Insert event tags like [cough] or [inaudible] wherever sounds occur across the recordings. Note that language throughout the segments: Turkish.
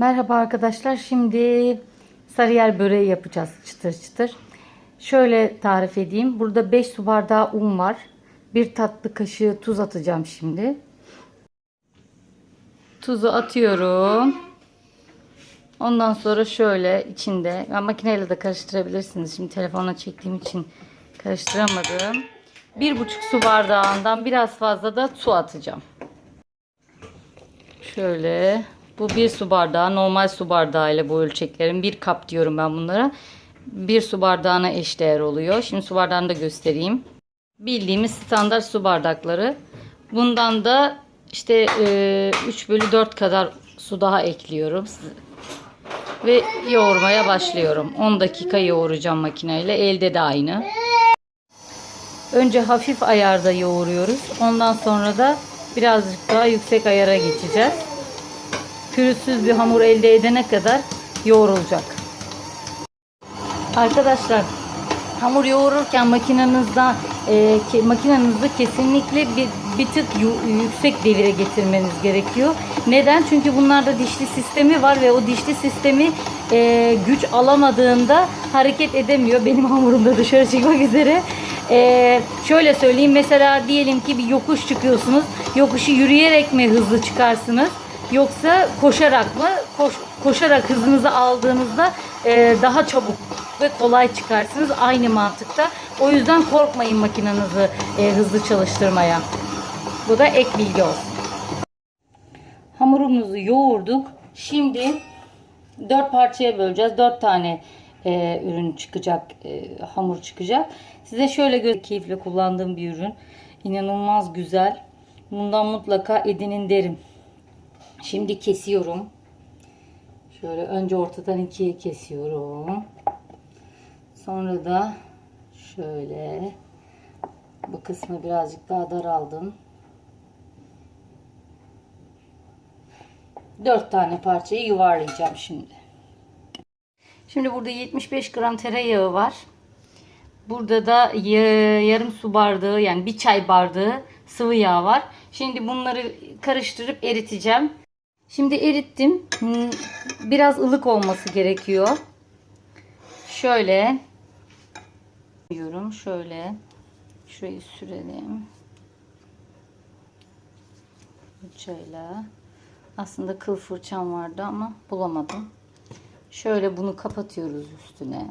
Merhaba arkadaşlar. Şimdi sarıyer böreği yapacağız çıtır çıtır. Şöyle tarif edeyim. Burada 5 su bardağı un var. Bir tatlı kaşığı tuz atacağım şimdi. Tuzu atıyorum. Ondan sonra şöyle içinde ben makineyle de karıştırabilirsiniz. Şimdi telefonla çektiğim için karıştıramadım. Bir buçuk su bardağından biraz fazla da su atacağım. Şöyle bu bir su bardağı normal su bardağı ile bu ölçeklerim bir kap diyorum ben bunlara. Bir su bardağına eşdeğer oluyor. Şimdi su bardağını da göstereyim. Bildiğimiz standart su bardakları. Bundan da işte e, 3 bölü 4 kadar su daha ekliyorum. Ve yoğurmaya başlıyorum. 10 dakika yoğuracağım makineyle. Elde de aynı. Önce hafif ayarda yoğuruyoruz. Ondan sonra da birazcık daha yüksek ayara geçeceğiz. Pürüzsüz bir hamur elde edene kadar yoğrulacak. Arkadaşlar hamur yoğururken makinenizden e, makinenizi kesinlikle bir, bir tık yüksek devire getirmeniz gerekiyor. Neden? Çünkü bunlarda dişli sistemi var ve o dişli sistemi e, güç alamadığında hareket edemiyor. Benim hamurum da dışarı çıkmak üzere. E, şöyle söyleyeyim mesela diyelim ki bir yokuş çıkıyorsunuz. Yokuşu yürüyerek mi hızlı çıkarsınız? Yoksa koşarak mı? Koş, koşarak hızınızı aldığınızda e, daha çabuk ve kolay çıkarsınız. Aynı mantıkta. O yüzden korkmayın makinenizi e, hızlı çalıştırmaya. Bu da ek bilgi olsun. Hamurumuzu yoğurduk. Şimdi dört parçaya böleceğiz. Dört tane e, ürün çıkacak, e, hamur çıkacak. Size şöyle gö- keyifle kullandığım bir ürün. İnanılmaz güzel. Bundan mutlaka edinin derim. Şimdi kesiyorum. Şöyle önce ortadan ikiye kesiyorum. Sonra da şöyle bu kısmı birazcık daha daraldım. Dört tane parçayı yuvarlayacağım şimdi. Şimdi burada 75 gram tereyağı var. Burada da ya- yarım su bardağı yani bir çay bardağı sıvı yağ var. Şimdi bunları karıştırıp eriteceğim. Şimdi erittim. Hmm, Biraz ılık olması gerekiyor. Şöyle diyorum. Şöyle şurayı sürelim. Fırçayla. Aslında kıl fırçam vardı ama bulamadım. Şöyle bunu kapatıyoruz üstüne.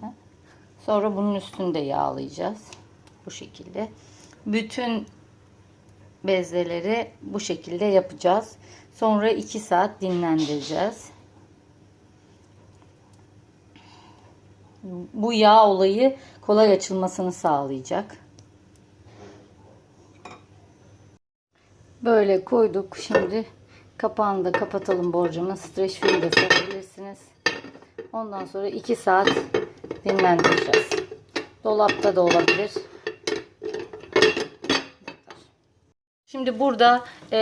Sonra bunun üstünde yağlayacağız. Bu şekilde. Bütün bezeleri bu şekilde yapacağız. Sonra 2 saat dinlendireceğiz. Bu yağ olayı kolay açılmasını sağlayacak. Böyle koyduk. Şimdi kapağını da kapatalım borcama. Streç film de sarabilirsiniz. Ondan sonra 2 saat dinlendireceğiz. Dolapta da olabilir. Şimdi burada e,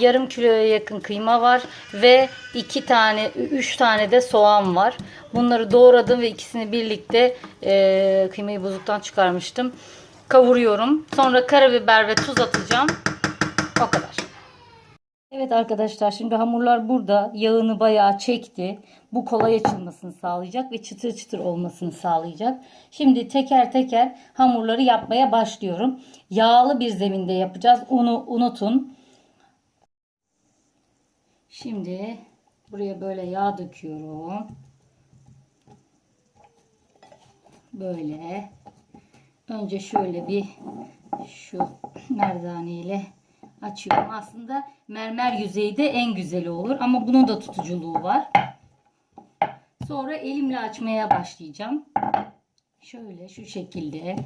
yarım kiloya yakın kıyma var ve iki tane, üç tane de soğan var. Bunları doğradım ve ikisini birlikte e, kıymayı buzluktan çıkarmıştım. Kavuruyorum. Sonra karabiber ve tuz atacağım. O kadar. Evet arkadaşlar şimdi hamurlar burada. Yağını bayağı çekti. Bu kolay açılmasını sağlayacak ve çıtır çıtır olmasını sağlayacak. Şimdi teker teker hamurları yapmaya başlıyorum. Yağlı bir zeminde yapacağız. Unu unutun. Şimdi buraya böyle yağ döküyorum. Böyle. Önce şöyle bir şu merdane ile açıyorum. Aslında mermer yüzeyi de en güzeli olur ama bunun da tutuculuğu var. Sonra elimle açmaya başlayacağım. Şöyle şu şekilde.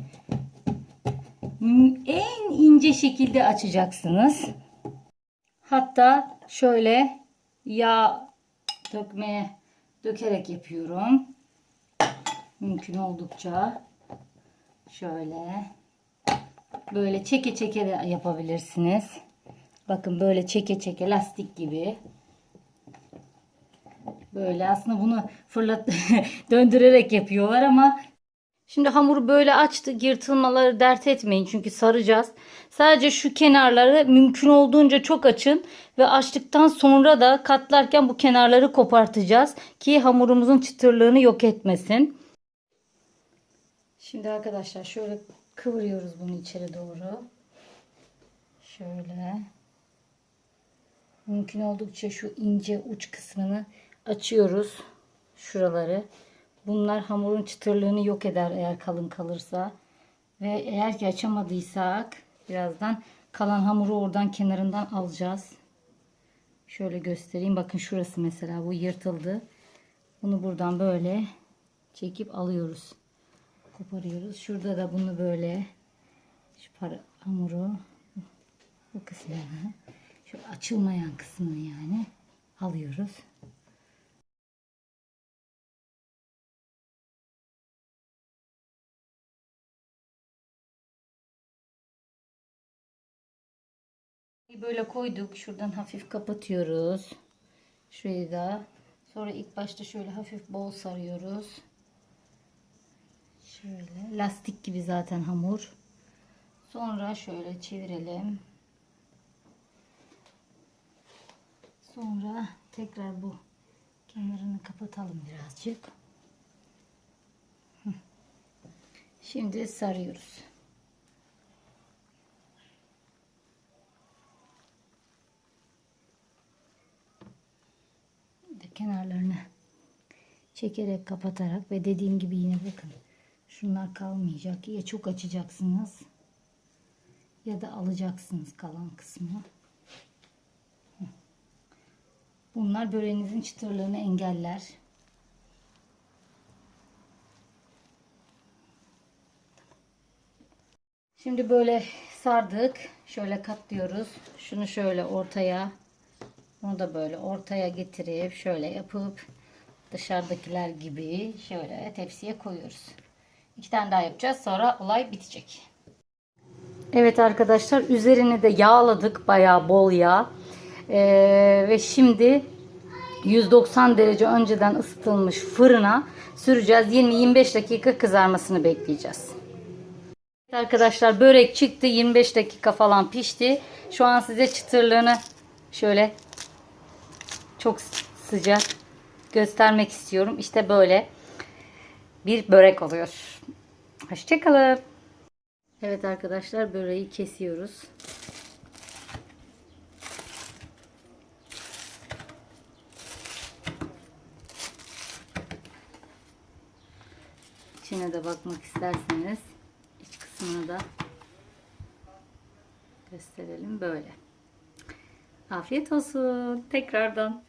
En ince şekilde açacaksınız. Hatta şöyle yağ dökmeye dökerek yapıyorum. Mümkün oldukça şöyle böyle çeke çeke de yapabilirsiniz. Bakın böyle çeke çeke lastik gibi. Böyle aslında bunu fırlat [laughs] döndürerek yapıyorlar ama Şimdi hamuru böyle açtık. Yırtılmaları dert etmeyin çünkü saracağız. Sadece şu kenarları mümkün olduğunca çok açın ve açtıktan sonra da katlarken bu kenarları kopartacağız ki hamurumuzun çıtırlığını yok etmesin. Şimdi arkadaşlar şöyle kıvırıyoruz bunu içeri doğru. Şöyle. Mümkün oldukça şu ince uç kısmını açıyoruz. Şuraları. Bunlar hamurun çıtırlığını yok eder eğer kalın kalırsa. Ve eğer ki açamadıysak birazdan kalan hamuru oradan kenarından alacağız. Şöyle göstereyim. Bakın şurası mesela bu yırtıldı. Bunu buradan böyle çekip alıyoruz. Koparıyoruz. Şurada da bunu böyle şu para, hamuru bu kısmını şu açılmayan kısmını yani alıyoruz. Böyle koyduk. Şuradan hafif kapatıyoruz. Şurayı da. Sonra ilk başta şöyle hafif bol sarıyoruz. Şöyle lastik gibi zaten hamur. Sonra şöyle çevirelim. Sonra tekrar bu kenarını kapatalım birazcık. Şimdi sarıyoruz. Kenarlarını çekerek kapatarak ve dediğim gibi yine bakın şunlar kalmayacak ya çok açacaksınız ya da alacaksınız kalan kısmı. Bunlar böreğinizin çıtırlığını engeller. Şimdi böyle sardık. Şöyle katlıyoruz. Şunu şöyle ortaya bunu da böyle ortaya getirip şöyle yapıp dışarıdakiler gibi şöyle tepsiye koyuyoruz. İki tane daha yapacağız. Sonra olay bitecek. Evet arkadaşlar üzerini de yağladık. Bayağı bol yağ. Ee, ve şimdi 190 derece önceden ısıtılmış fırına süreceğiz. 20-25 dakika kızarmasını bekleyeceğiz. Evet arkadaşlar börek çıktı. 25 dakika falan pişti. Şu an size çıtırlığını şöyle çok sıcak göstermek istiyorum. İşte böyle bir börek oluyor. Hoşçakalın. Evet arkadaşlar böreği kesiyoruz. İçine de bakmak isterseniz iç kısmını da gösterelim böyle. Afiyet olsun tekrardan.